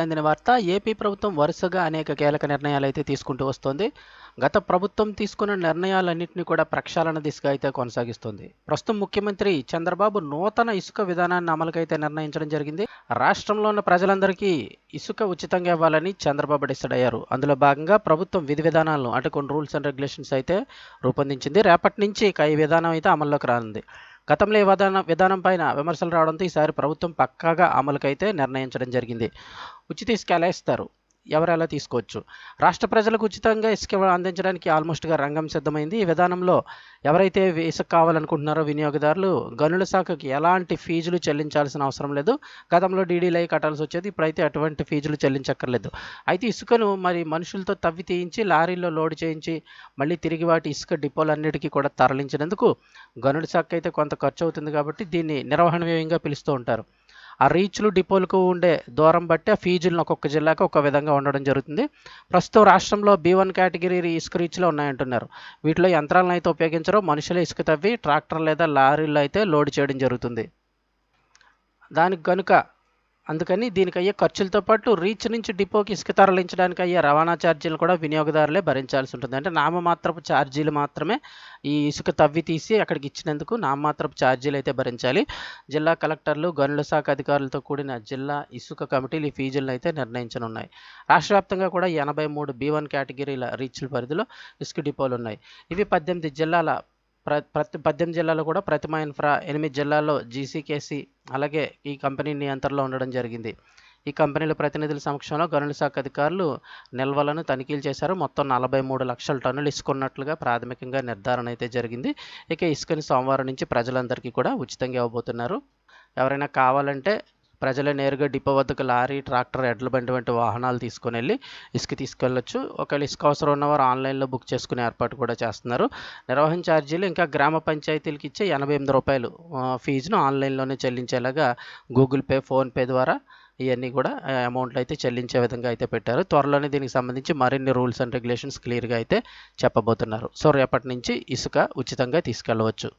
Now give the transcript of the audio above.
అందిన వార్త ఏపీ ప్రభుత్వం వరుసగా అనేక కీలక నిర్ణయాలు అయితే తీసుకుంటూ వస్తోంది. గత ప్రభుత్వం తీసుకున్న నిర్ణయాలన్నింటినీ కూడా ప్రక్షాళన దిశగా అయితే కొనసాగిస్తుంది. ప్రస్తుతం ముఖ్యమంత్రి చంద్రబాబు నూతన ఇసుక విధానాన్ని అమలుకైతే నిర్ణయించడం జరిగింది. రాష్ట్రంలో ఉన్న ప్రజలందరికీ ఇసుక ఉచితంగా ఇవ్వాలని చంద్రబాబు డిసైడ్ అయ్యారు. అందులో భాగంగా ప్రభుత్వం విధి విధానాలను అంటే కొన్ని రూల్స్ అండ్ రెగ్యులేషన్స్ అయితే రూపొందించింది. రేపటి నుంచి ఇక ఈ విధానం అయితే అమల్లోకి రానుంది. గతంలో ఈ విధానం విధానం పైన విమర్శలు రావడంతో ఈసారి ప్రభుత్వం పక్కాగా అమలుకైతే నిర్ణయించడం జరిగింది. ఉచిత ఇసుక ఎలా ఇస్తారు? ఎవరు ఎలా తీసుకోవచ్చు? రాష్ట్ర ప్రజలకు ఉచితంగా ఇసుక అందించడానికి ఆల్మోస్ట్గా రంగం సిద్ధమైంది. ఈ విధానంలో ఎవరైతే ఇసుక కావాలనుకుంటున్నారో వినియోగదారులు గనుల శాఖకి ఎలాంటి ఫీజులు చెల్లించాల్సిన అవసరం లేదు. గతంలో డీడీలై కట్టాల్సి వచ్చేది ఇప్పుడైతే అటువంటి ఫీజులు చెల్లించక్కర్లేదు. అయితే ఇసుకను మరి మనుషులతో తవ్వి తీయించి లారీల్లో లోడ్ చేయించి మళ్ళీ తిరిగి వాటి ఇసుక డిపోలన్నిటికీ కూడా తరలించినందుకు గనుల శాఖ అయితే కొంత ఖర్చు అవుతుంది కాబట్టి దీన్ని నిర్వహణ వ్యయంగా పిలుస్తూ ఉంటారు. ఆ రీచ్లు డిపోలకు ఉండే దూరం బట్టి ఆ ఫీజులను ఒక్కొక్క జిల్లాకు ఒక విధంగా ఉండడం జరుగుతుంది. ప్రస్తుతం రాష్ట్రంలో బీ వన్ కేటగిరీ ఇసుక రీచ్లు ఉన్నాయంటున్నారు. వీటిలో యంత్రాలను అయితే ఉపయోగించరు మనుషులే ఇసుక తవ్వి ట్రాక్టర్ లేదా లారీలు అయితే లోడ్ చేయడం జరుగుతుంది. దానికి కనుక అందుకని దీనికి అయ్యే ఖర్చులతో పాటు రీచ్ నుంచి డిపోకి ఇసుక తరలించడానికి అయ్యే రవాణా ఛార్జీలు కూడా వినియోగదారులే భరించాల్సి ఉంటుంది. అంటే నామమాత్రపు ఛార్జీలు మాత్రమే ఈ ఇసుక తవ్వి తీసి అక్కడికి ఇచ్చినందుకు నామమాత్రపు ఛార్జీలు అయితే భరించాలి. జిల్లా కలెక్టర్లు గనుల శాఖ అధికారులతో కూడిన జిల్లా ఇసుక కమిటీలు ఈ ఫీజులను అయితే నిర్ణయించనున్నాయి. రాష్ట్ర వ్యాప్తంగా కూడా ఎనభై మూడు బీ వన్ కేటగిరీల రీచ్ల పరిధిలో ఇసుక డిపోలు ఉన్నాయి. ఇవి పద్దెనిమిది జిల్లాల ప్రతి పద్దెనిమిది జిల్లాలో కూడా ప్రతిమా ఇన్ఫ్రా ఎనిమిది జిల్లాల్లో జీసీకేసీ అలాగే ఈ కంపెనీ నియంత్రణలో ఉండడం జరిగింది. ఈ కంపెనీల ప్రతినిధుల సమక్షంలో గనుల శాఖ అధికారులు నిల్వలను తనిఖీలు చేశారు. మొత్తం నలభై మూడు లక్షల టన్నులు ఇసుకున్నట్లుగా ప్రాథమికంగా నిర్ధారణ అయితే జరిగింది. ఇక ఇసుకని సోమవారం నుంచి ప్రజలందరికీ కూడా ఉచితంగా ఇవ్వబోతున్నారు. ఎవరైనా కావాలంటే ప్రజలే నేరుగా డిపో వద్దకు లారీ ట్రాక్టర్ ఎడ్ల బండి వంటి వాహనాలు తీసుకుని వెళ్ళి ఇసుక తీసుకెళ్ళొచ్చు. ఒకవేళ ఇసుక అవసరం ఉన్నవారు ఆన్లైన్లో బుక్ చేసుకునే ఏర్పాటు కూడా చేస్తున్నారు. నిర్వహణ ఛార్జీలు ఇంకా గ్రామ పంచాయతీలకు ఇచ్చే ఎనభై ఎనిమిది రూపాయలు ఫీజును ఆన్లైన్లోనే చెల్లించేలాగా గూగుల్ పే ఫోన్పే ద్వారా ఇవన్నీ కూడా అమౌంట్లు అయితే చెల్లించే విధంగా అయితే పెట్టారు. త్వరలోనే దీనికి సంబంధించి మరిన్ని రూల్స్ అండ్ రెగ్యులేషన్స్ క్లియర్గా అయితే చెప్పబోతున్నారు. సో రేపటి నుంచి ఇసుక ఉచితంగా తీసుకెళ్ళవచ్చు.